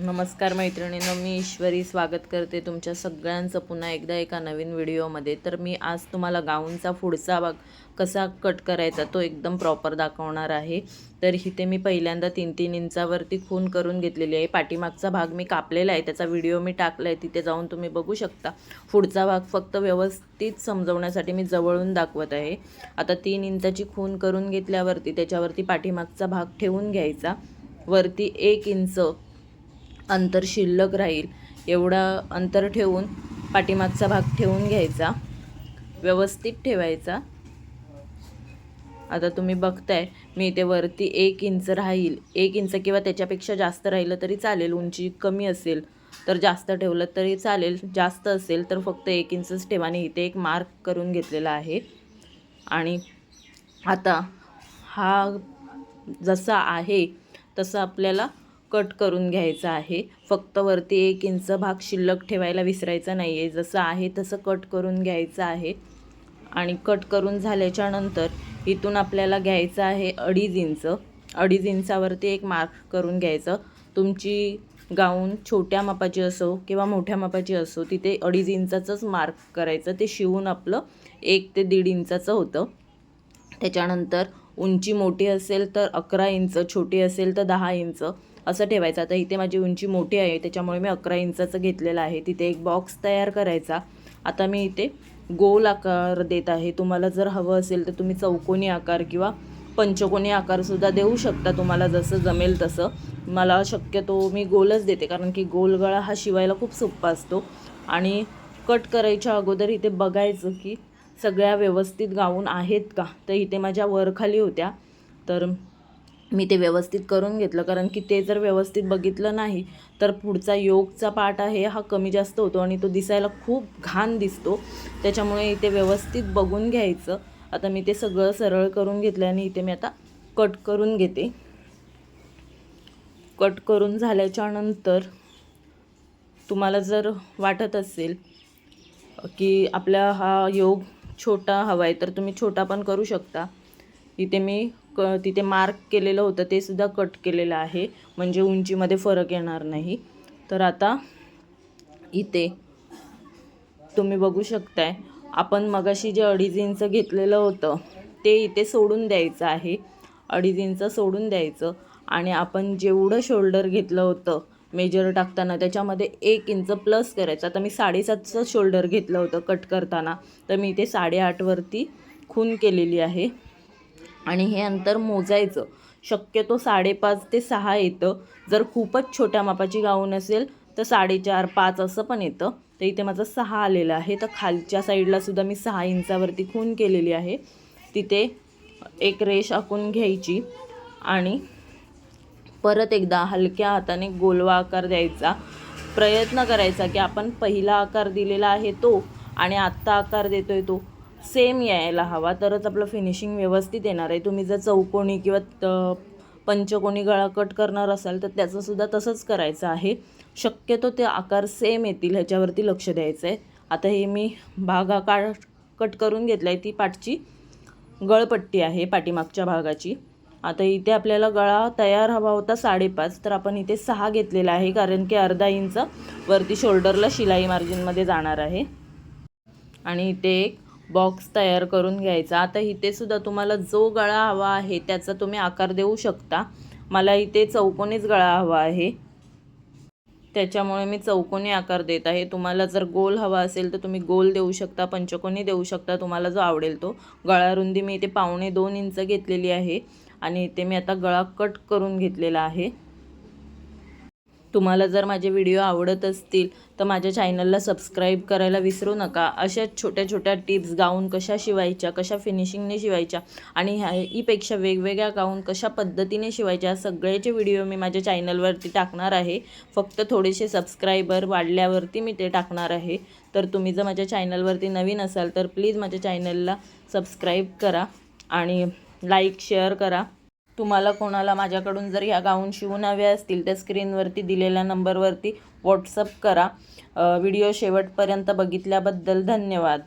नमस्कार मैत्रिणीनं मी ईश्वरी स्वागत करते तुमच्या सगळ्यांचं पुन्हा एकदा एका नवीन व्हिडिओमध्ये. तर मी आज तुम्हाला गाऊनचा पुढचा भाग कसा कट करायचा तो एकदम प्रॉपर दाखवणार आहे. तर इथे मी पहिल्यांदा तीन तीन इंचावरती खून करून घेतलेली आहे. पाठीमागचा भाग मी कापलेला आहे त्याचा व्हिडिओ मी टाकला आहे तिथे जाऊन तुम्ही बघू शकता. पुढचा भाग फक्त व्यवस्थित समजवण्यासाठी मी जवळून दाखवत आहे. आता तीन इंचाची खून करून घेतल्यावरती त्याच्यावरती पाठीमागचा भाग ठेवून घ्यायचा. वरती एक इंच अंतर शिल्लक राहील. एवढा अंतर ठेवून पाठीमागचा भाग ठेवून घ्यायचा. व्यवस्थित ठेवायचा. आता तुम्ही बघताय मी इथे वरती एक इंच राहील. एक इंच किंवा त्याच्यापेक्षा जास्त राहिलं तरी चालेल उंची कमी असेल. तर जास्त ठेवलं तरी चालेल जास्त असेल तर फक्त एक इंचच ठेवाने इथे एक मार्क करून घेतलेला आहे. आणि आता हा जसा आहे तसं आपल्याला कट करून घ्यायचा आहे. फक्त वरती एक इंच भाग शिल्लक ठेवायला विसरायचा नाही आहे जसं आहे तसं कट करून घ्यायचं आहे. आणि कट करून झाल्याच्यानंतर इथून आपल्याला घ्यायचं आहे अडीच इंच. अडीच इंचावरती एक मार्क करून घ्यायचं. तुमची गाऊन छोट्या मापाची असो किंवा मोठ्या मापाची असो तिथे अडीच इंचाचंच मार्क करायचं. ते शिवून आपलं एक ते दीड इंचाचं होतं. त्याच्यानंतर उंची मोठी असेल तर अकरा इंच छोटी असेल तर दहा इंच. असं ठेवायचं. आता इथे माझी उंची मोठी आहे त्याच्यामुळे मी अकरा इंचाचं घेतलेलं आहे. तिथे एक बॉक्स तयार करायचा. आता मी इथे गोल आकार देत आहे. तुम्हाला जर हवं असेल तर तुम्ही चौकोनी आकार किंवा पंचकोनी आकारसुद्धा देऊ शकता तुम्हाला जसं जमेल तसं. मला शक्यतो मी गोलच देते कारण की गोल गळा हा शिवायला खूप सोप्पा असतो. आणि कट करायच्या अगोदर इथे बघायचं की सगळ्या व्यवस्थित गाऊन आहेत का? तर इथे माझ्या वरखाली होत्या. तर मी ते व्यवस्थित करून घेतलं. कारण की ते जर व्यवस्थित बघितलं नाही तर पुढचा योगचा पार्ट आहे हा कमी जास्त होतो आणि तो दिसायला खूप घाण दिसतो. त्याच्यामुळे इथे व्यवस्थित बघून घ्यायचं. आता मी ते सगळं सरळ करून घेतलं आणि इथे मी आता कट करून घेते. कट करून झाल्याच्यानंतर तुम्हाला जर वाटत असेल की आपला हा योग छोटा हवा आहे तर तुम्ही छोटा पण करू शकता. इथे मी क तिथे मार्क केलेलं होतं ते सुद्धा कट केलेलं आहे. म्हणजे उंचीमध्ये फरक येणार नाही. तर आता इथे तुम्ही बघू शकताय आपण मगाशी जे अडीच इंच घेतलेलं होतं ते इथे सोडून द्यायचं आहे. अडीच इंच सोडून द्यायचं. आणि आपण जेवढं शोल्डर घेतलं होतं मेजर टाकताना त्याच्यामध्ये एक इंच प्लस करायचं. आता मी साडेसातचं शोल्डर घेतलं होतं कट करताना. तर मी इथे साडेआठवरती खून केलेली आहे. आणि हे अंतर मोजायचं. शक्यतो साडेपाच ते सहा येतं. जर खूपच छोट्या मापाची गाऊन असेल तर साडेचार पाच असं पण येतं. तर इथे माझं सहा आलेलं आहे. तर खालच्या साईडला सुद्धा मी सहा इंचावरती खून केलेली आहे. तिथे एक रेष आखून घ्यायची आणि परत एकदा हलक्या हाताने गोलवा आकार द्यायचा. प्रयत्न करायचा की आपण पहिला आकार दिलेला आहे तो आणि आत्ता आकार देतो आहे तो. सेम यायला हवा तरच आपलं फिनिशिंग व्यवस्थित येणार आहे. तुम्ही जर चौकोनी किंवा त पंचकोनी गळा कट करणार असाल तर त्याचंसुद्धा तसंच करायचं आहे. शक्यतो ते आकार सेम येतील ह्याच्यावरती लक्ष द्यायचं आहे आता हे मी भाग आकार कट करून घेतला आहे ती पाठची गळपट्टी आहे पाठीमागच्या भागाची. आता इथे आपल्याला गळा तयार हवा होता साडेपाच तर आपण इथे सहा घेतलेला आहे कारण की अर्धा इंच वरती शोल्डरला शिलाई मार्जिनमध्ये जाणार आहे. आणि इथे एक बॉक्स तयार करून घ्यायचा. आता इथे सुद्धा तुम्हाला जो गळा हवा आहे त्याचा तुम्ही आकार देऊ शकता. मला इथे चौकोनीच गळा हवा आहे. त्याच्यामुळे मी चौकोनी आकार देत आहे. तुम्हाला जर गोल हवा असेल तर तुम्ही गोल देऊ शकता पंचकोनी देऊ शकता तुम्हाला जो आवडेल तो. गळारुंदी मी इथे पावणे दोन इंच घेतलेली आहे. आणि इथे मी आता गळा कट करून घेतलेला आहे. तुम्हाला जर माझे व्हिडिओ आवडत असतील तर माझ्या चॅनलला सबस्क्राईब करायला विसरू नका. अशा छोट्या छोट्या टिप्स गाऊन कशा शिवायच्या कशा फिनिशिंगने शिवायच्या आणि ह्याहीपेक्षा वेगवेगळ्या गाऊन कशा पद्धतीने शिवायच्या सगळ्याचे व्हिडिओ मी माझ्या चॅनलवरती टाकणार आहे. फक्त थोडेसे सबस्क्रायबर वाढल्यावरती मी ते टाकणार आहे. तर तुम्ही जर माझ्या चॅनलवरती नवीन असाल तर प्लीज माझ्या चॅनलला सबस्क्राईब करा आणि लाईक शेअर करा. तुम्हाला कोणाला माझ्याकडून जर ह्या गाऊन शिवून हव्या असतील तर स्क्रीनवरती दिलेल्या नंबरवरती व्हॉट्सअप करा. व्हिडिओ शेवटपर्यंत बघितल्याबद्दल धन्यवाद.